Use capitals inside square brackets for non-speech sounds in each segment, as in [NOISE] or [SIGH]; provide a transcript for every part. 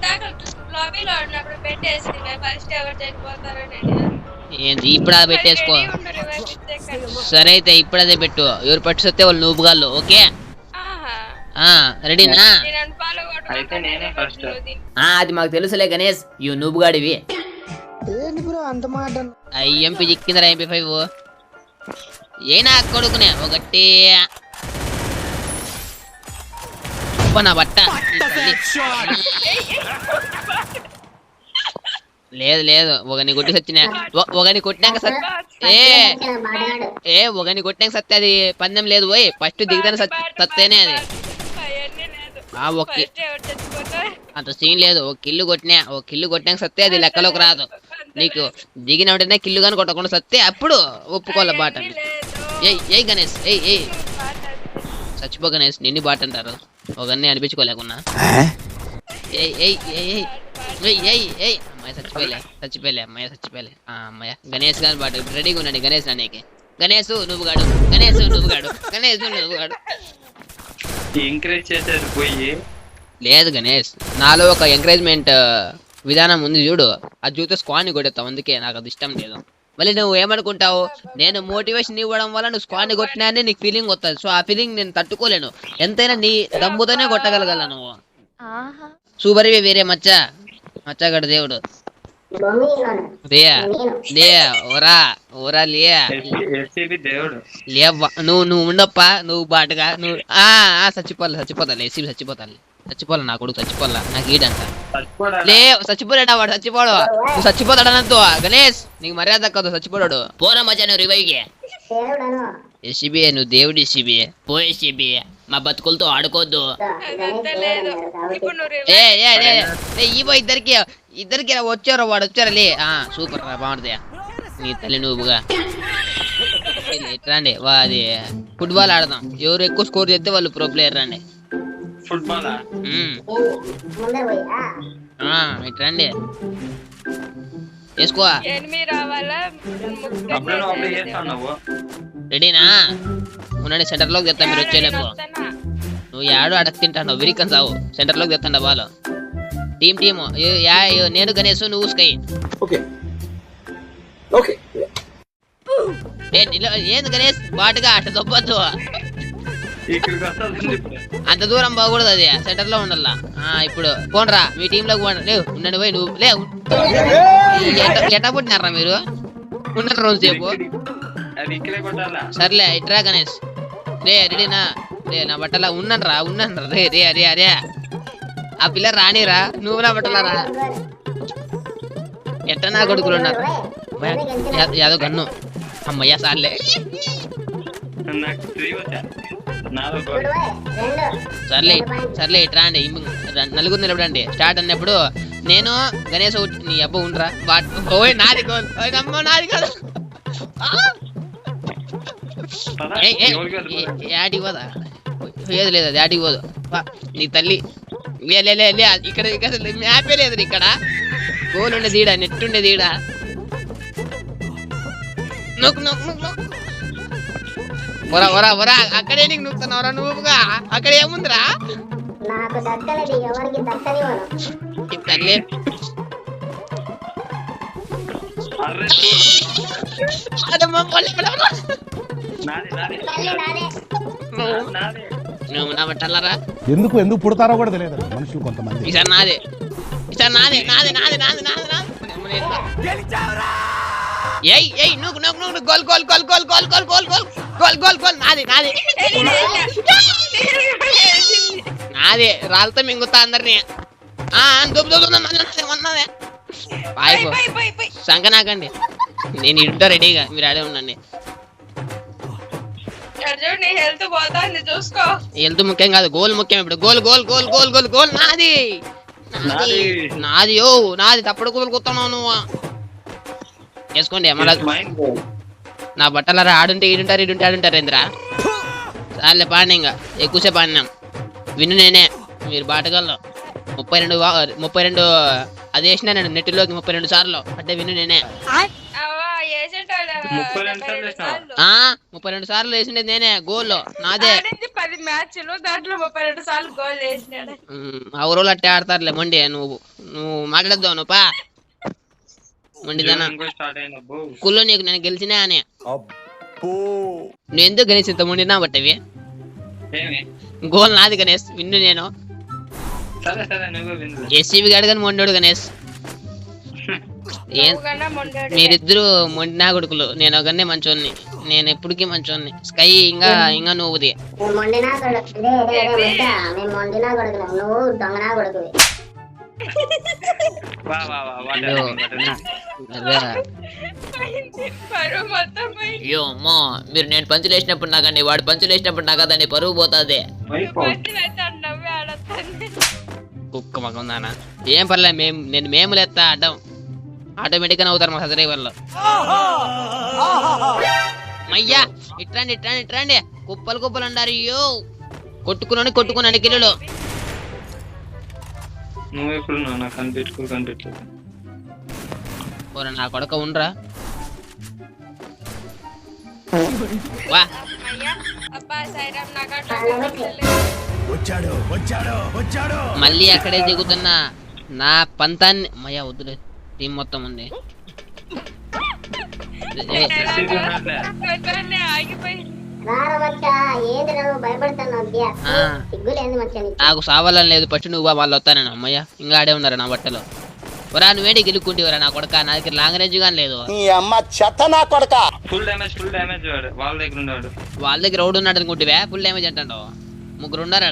ఇందాక పెట్టేసి ఏంది ఇప్పుడు అది పెట్టేసుకో. సరే అయితే ఇప్పుడు అదే పెట్టు. ఎవరు పట్టిస్తే వాళ్ళు నువ్వు గాళ్ళు ఓకే? రెడీనా? అది మాకు తెలుసులే గణేష్ ఇవి నువ్వు గాడివి. ఐఎంపి చిక్కిందా ఎంపీ ఫైవ్. ఏనా కొడుకునే? ఒకటి. అబ్బా, నా బట్ట. లేదు లేదు. ఒకని కొట్టి సచ్చిన ఒకని కొట్టినాక సత్ ఏ! ఏ ఒకని కొట్టినాక సత్తే అది పందెం లేదు పోయి ఫస్ట్ దిగుతాను సత్తేనే అది. చచ్చిపోతారు? అంత సీన్ లేదు. ఒక కిల్లు కొట్టినా ఒక కిల్లు కొట్టినాక సత్తే అది లెక్కలోకి రాదు. నీకు దిగిన వెంటనే కిల్లు కానీ కొట్టకుండా సత్తే అప్పుడు ఒప్పుకోవాలి బాట ఏయ్ ఏయ్ గణేష్. పాట అది. చచ్చిపో గణేష్. నిన్ను బాట అంటారు. ఒకరిని అనిపించుకోలేకున్నా. ఏయ్ ఏయ్ ఏయ్ ఏయ్. ఏయ్ ఏయ్ ఏయ్. అమ్మాయి చచ్చిపోయలే చచ్చిపోయలే అమ్మాయి చచ్చిపోయలే. ఆ అమ్మాయి. గణేష్ గారి బాట రెడీగా ఉండండి గణేష్ నానికి గణేష్ నువ్వు గాడు. గణేష్ నువ్వు గాడు. గణేష్ నువ్వు గాడు. ఎంకరేజ్ చేసేది పోయి. లేదు గణేష్. నాలో ఒక ఎంకరేజ్మెంట్ విధానం ఉంది చూడు. అది చూస్తే స్క్వాడ్ని కొడతావు అందుకే నాకు అది ఇష్టం లేదు. మళ్ళీ నువ్వు ఏమనుకుంటావు? నేను మోటివేషన్ ఇవ్వడం వల్ల నువ్వు స్క్వాడ్ని కొట్టినా అని నీకు ఫీలింగ్ వస్తుంది సో ఆ ఫీలింగ్ నేను తట్టుకోలేను. ఎంతైనా నీ దమ్ముతోనే కొట్టగలగల నువ్వు. సూపర్వి వేరే మచ్చ. మచ్చగడ దేవుడు. నువ్వు నువ్వు ఉండప్పా నువ్వు బాటుగా నువ్వు ఆ ఆ, చచ్చిపోలే చచ్చిపోతాలే ఎస్సీ చచ్చిపోతాలి చచ్చిపోలే నా కొడుకు? చచ్చిపోలే నాకు ఈడంట లే చచ్చిపోలేడా వాడు? చచ్చిపోడు నువ్వు చచ్చిపోతాడనంతో గణేష్ నీకు మర్యాద దక్కదు చచ్చిపోడాడు పోరా మచ్చా నువ్వు రివైవ్కి ఎస్సీబీ నువ్వు దేవుడి ఎస్సీబీ పో ఎస్సీబీ మా బతుకులతో ఆడుకోవద్దు నువ్వు ఏ ఏ ఇద్దరికి ఇద్దరికి వచ్చారు వాడు వచ్చారు? లే ఆ సూపర్ రా బాగుంటుంది. నీ తల్లి నువ్వుగా. రండి వా అది ఫుట్బాల్ ఆడదాం. ఎవరు ఎక్కువ స్కోర్ చేస్తే వాళ్ళు ప్రో ప్లేయర్ రండి. ఫుట్బాల్ ఇటు రెడీనా? ఉన్నాడు సెంటర్లోకి తెస్తా మీరు వచ్చేలేపు. నువ్వు ఏడు అడగ తింటాను విరికన్ సావు. సెంటర్లోకి తెస్తాడు బాలు. Team team. నేను గణేష్ నువ్వు స్కై. ఏంది గణేష్? బాటుగా అట్ట దొబ్బద్దు అంత దూరం పోకూడదు అది. సెంటర్లో ఉండాలా? ఆ ఇప్పుడు పోండ్రా మీ టీమ్లోకి పోండి. లేవు ఉండండి పోయి నువ్వు లే ఎట్ట- పుట్టినారా మీరు? ఉండరు రోజు సేపు సర్లే ఇట్రా గణేష్. రే రెడీనా? రే నా బట్టలా ఉన్నానరా ఉన్నాను రే రే అరే అరే ఆ పిల్ల రానిరా? నువ్వు నా బట్టలారా ఎట్ట నా కొడుకులు ఉన్నారు? యాదో గన్ను. అమ్మయ్య సార్లే. సర్లే సర్లే ఇట్రా అండి నలుగురు నిలబడండి. స్టార్ట్ అన్నప్పుడు నేను గణేష్ నీ అబ్బ ఉండరా. వాట్? ఓయ్ నాది గోల్ ఓయ్ అమ్మ నాది గోల్ యాటికి పోదా లేదు లేదు అది పోదు. నీ తల్లి. లే ఇక్కడ మ్యాపే లేదు ఇక్కడ. గోల్ ఉండే ఈడ నెట్ ఉండే ఈడ నొక్ నొక్ నొక్ నొక్. ఒరా ఒరా ఒరా అక్కడే నీకు నొక్కుతున్నావురా నువ్వుగా అక్కడ ఏముందిరా? నాకు దక్కలేదు ఎవరికి తల్లి. నువ్వు నా ఎందుకు ఎందుకు పుడతారో కూడా తెలియదు. మనుషులు కొంతమంది. ఈసారి నాదే. ఈసారి నాదే నాదే నాదే నాదే నాదే నాదే. ఏయ్ ఏయ్ నువ్వు నువ్వు నువ్వు goal goal goal goal goal goal goal goal. Goal goal goal. నాది నాది. నాది. రాళ్ళతో మింగుతా అందరిని. ఉన్నదే. సంక నాకండి నేను ఇంటో రెడీగా. మీరు ఆడే ఉండండి. హెల్త్ పోతుంది చూసుకో. హెల్త్ ముఖ్యం కాదు గోల్ ముఖ్యం ఇప్పుడు. Goal goal goal goal goal goal. నాది. నాది. ఓ నాది. తప్పుడు గోల్ కొత్తన్నావు నువ్వు. వేసుకోండి గోల్ నా బట్టలరా ఆడుంటే ఈడుంటారు ఈడుంటే ఆడుంటారు ఏంద్రా సార్లే పాడినా ఇంకా. ఎక్కువసేపు పాడినాం విను నేనే. మీరు బాటగాల్లో ముప్పై రెండు ముప్పై రెండు అది వేసినా నేను నెట్లోకి ముప్పై రెండు సార్లు. అంటే విను నేనే. ముప్పై రెండు సార్లు సార్లు. ఆ ముప్పై రెండు సార్లు వేసిండేది నేనే గోల్ నాదే. ఆడింది పది మ్యాచ్లు దాంట్లో ముప్పై రెండు సార్లు గోల్ వేసినాడు. ఉమ్, ఆ ఊరోళ్ళు అట్టే ఆడతారులే మొండి నువ్వు నువ్వు మాట్లాడద్దావు నువ్వు పా. స్కూల్లో నీకు నేను గెలిచినా అని. నువ్వు ఎందుకు గణేష్ ఇంత మొండినా బట్టవి గోల్ నాది గణేష్ విన్ను నేను. ఎస్సీబీ గాడు కానీ మొండోడు గణేష్. మీరిద్దరు మొండినా కొడుకులు నేను ఒకనే మంచోన్ని. నేను ఎప్పటికీ మంచోన్ని. స్కై ఇంకా ఇంకా నువ్వుది. వా వాట్ అయ్యో, అయ్యో అమ్మో మీరు నేను పంచులు వేసినప్పుడు నాకండి వాడు పంచులు వేసినప్పుడు నాకు అదండి పరువు పోతుంది. కుక్క మగం నాన్న. ఏం పర్లేదు మేము నేను మేము లేస్తా అడ్డం ఆటోమేటిక్గా నవ్వుతారు మా సదరేవర్లో మయ్యా ఇట్రండి ఇట్రండి ఇట్రండి కుప్పలు కుప్పలు అంటారు అయ్యో. కొట్టుకుని కొట్టుకుని కిలోలు. నువ్వు ఎప్పుడు నాకు కనిపెట్టుకో ఓరా నా కొడక ఉండరా. [LAUGHS] వా. సైరామ్ నాకు అట్లా మళ్ళీ అక్కడే దిగుతున్నా. నా పంతాన్ని మయ్యా వద్దులే. టీం మొత్తం ఉంది. [LAUGHS] ఆగిపోయి నీకు. సావాలని లేదు. ఫస్ట్ నువ్వు వాళ్ళు వస్తాను అమ్మయ్య. ఇంకా ఆడే ఉన్నారు నా బట్టలు? ఒరా నువ్వేంటి గెలుక్కుంటేవరా నా కొడక? నా దగ్గర లాంగ్ రేంజ్ కానీ లేదు. ఫుల్ డ్యామేజ్ ఫుల్ డ్యామేజ్ వాడు. వాళ్ళ దగ్గర ఉండేవాడు. వాళ్ళ దగ్గర రోడ్డు ఉన్నాడు అనుకుంటే ఫుల్ డ్యామేజ్ అంటాడు. ముగ్గురు ఉన్నారా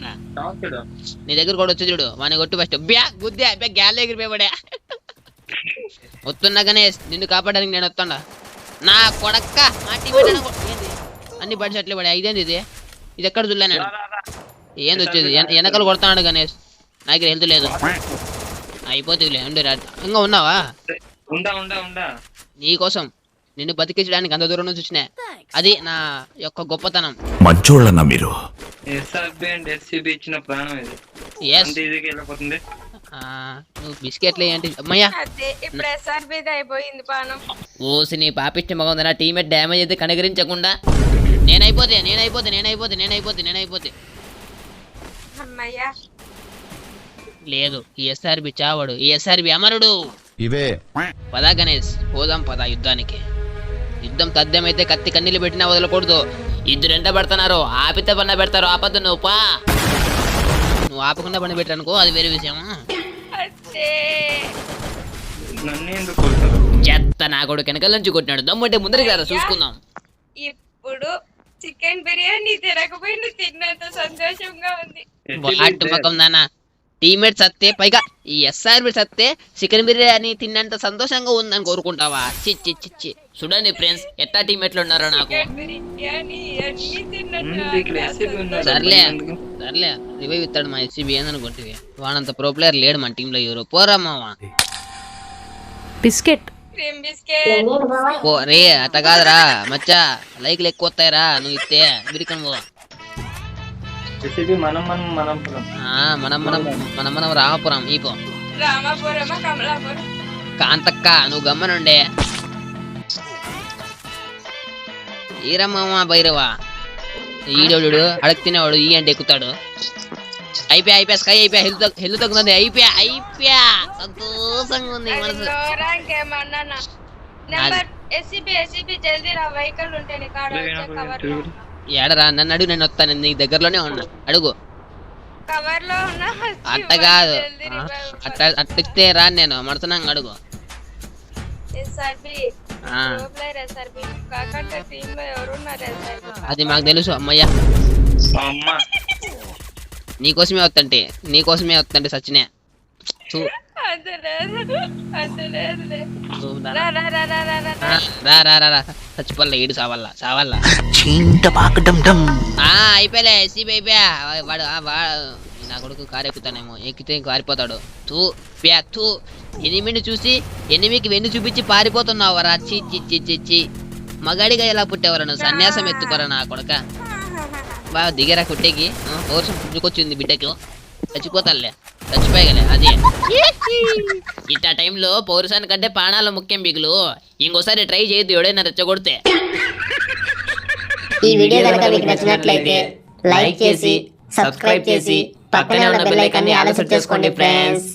నీ దగ్గర కూడా వచ్చి చూడు. వాని కొట్టు ఫస్ట్ బ్యా గుద్దే గ్యాల్ దగ్గర పోయబడే [LAUGHS] వస్తున్నా గణేష్ నిన్ను కాపాడడానికి నేను వస్తాడా. నా కొడక్క మా టీం ఏంది అన్ని బడి షర్ట్లు పడే ఇదేంది ఇది? ఇది ఎక్కడ నేను? ఏంది వచ్చేది? వెనకాల కొడతాడు గణేష్. నా దగ్గర హెల్త్ లేదు. అయిపోతుందిలే ఉండు ఇంకా ఉన్నావా? ఉండా ఉండా ఉండా. నీకోసం నిన్ను బతికించడానికి అంత దూరం నుంచి వచ్చినా. అది నా యొక్క గొప్పతనం. మంచోళ్ళన్నా మీరు? ఇచ్చిన ప్రాణం ఇది. నువ్వు బిస్కెట్లు ఏంటి? అమ్మయ్యా. ఓసి నీ పాపిష్టి మగం నా టీమేట్ డ్యామేజ్ అయితే కనగరించకుండా నేనైపోతే నేనైపోతే నేనైపోతే నేనైపోతే నేనైపోతే. లేదు ఈ ఎస్ఆర్బి చావడు ఈ ఎస్ఆర్బి అమరుడు. ఇవే. పదా గణేష్ పోదాం పదా యుద్ధానికి. యుద్ధం తథ్యమైతే కత్తి కన్నీళ్ళు పెట్టినా వదలకూడదు. ఇద్దరు ఎంట పెడుతున్నారు ఆపితే పన్న పెడతారు ఆపద్దు నువ్వు పా. నువ్వు ఆపకుండా పని పెట్టానుకో అది వేరే కొడతారు చెత్త నా కొడుకు వెనకాల నుంచి కొట్టినాడు. దమ్మంటే ముందరికి రారా చూసుకుందాం. ఇప్పుడు చికెన్ బిర్యానీ తినకపోయినా తిన్నంత సంతోషంగా ఉంది. వాటి ముఖం నాన్న టీమేట్ సత్తే పైగా ఈ ఎస్ఆర్బి సత్తే చికెన్ బిర్యానీ తిన్నంత సంతోషంగా ఉందని కోరుకుంటావా? చి చి చి చి. చూడండి ఫ్రెండ్స్ ఎట్టా టీమేట్లు ఉన్నారో నాకు. ఉన్నాడు. సర్లే? సర్లే రివైవ్ ఇస్తాడు మా ఎస్సీబీ ఏందనుకుంటే వాడంత ప్రో ప్లేయర్ లేడు మన టీంలో ఎవరు. పోరా మావా. బిస్కెట్. క్రీమ్ బిస్కెట్ పో రే అట్ట కాదురా మచ్చా. లైక్లు ఎక్కువ వస్తాయిరా నువ్వు ఇస్తే విరికను పో. మనం మనం మనం మనం మనం మనం మనం రామపురం ఈ పో. రామాపురమా కమలాపురం? కాంతక్క నువ్వు గమ్మనుండే. ఈరమ్మ భైరవా. ఈడోడు అడగ తినేవాడు ఈ అంటే ఎక్కుతాడు. అయిపోయా అయిపోయా స్కై అయిపోయా హెల్త్ హెల్త్ తగ్గుతుంది. అయిపోయా అయిపోయా. సంతోషంగా ఉంది అది మనసు. ఏడరా నన్ను అడుగు నేను వస్తాను నీ దగ్గరలోనే ఉన్నా. అడుగు. కవర్లో ఉన్న [LAUGHS] అట్ట కాదు. అట్ట అట్ట ఇస్తే రా నేను మడుతున్నాను అడుగు. అది మాకు తెలుసు అమ్మయ్య. అమ్మ. నీకోసమే వస్తుంటే నీకోసమే వస్తుంటే సచినే. చచ్చిపోల్లా ఏడు సావల్లా సావల్లా ఆ అయిపోయలే ఎస్సీబీ అయిపోయా వాడు నా కొడుకు కారు ఎక్కుతానేమో ఎక్కితే ఇంక పారిపోతాడు తూ ప్యా తూ ఎనిమిని చూసి ఎనిమికి వెన్ను చూపించి పారిపోతున్నావు రా చి చి చి చి చి మగాడిగా ఎలా పుట్టేవరా నువ్వు? సన్యాసం ఎత్తుకోరా నా కొడక. బాగా దిగరా కుట్టేకి. ఓర్షం పుట్టుకొచ్చింది బిడ్డకి. చచ్చిపోతాలే. చచ్చిపోయగలే అది. ఇట్టా టైంలో పౌరుషానికంటే ప్రాణాలు ముఖ్యం బిగులు. ఇంకోసారి ట్రై చేయొద్దు ఎవడైనా రెచ్చగొడితే. ఈ వీడియో కనుక మీకు నచ్చినట్లయితే లైక్ చేసి సబ్స్క్రైబ్ చేసి పక్కనే ఉన్న బెల్ ఐకాన్ని ఆలస్యం చేసుకోండి ఫ్రెండ్స్.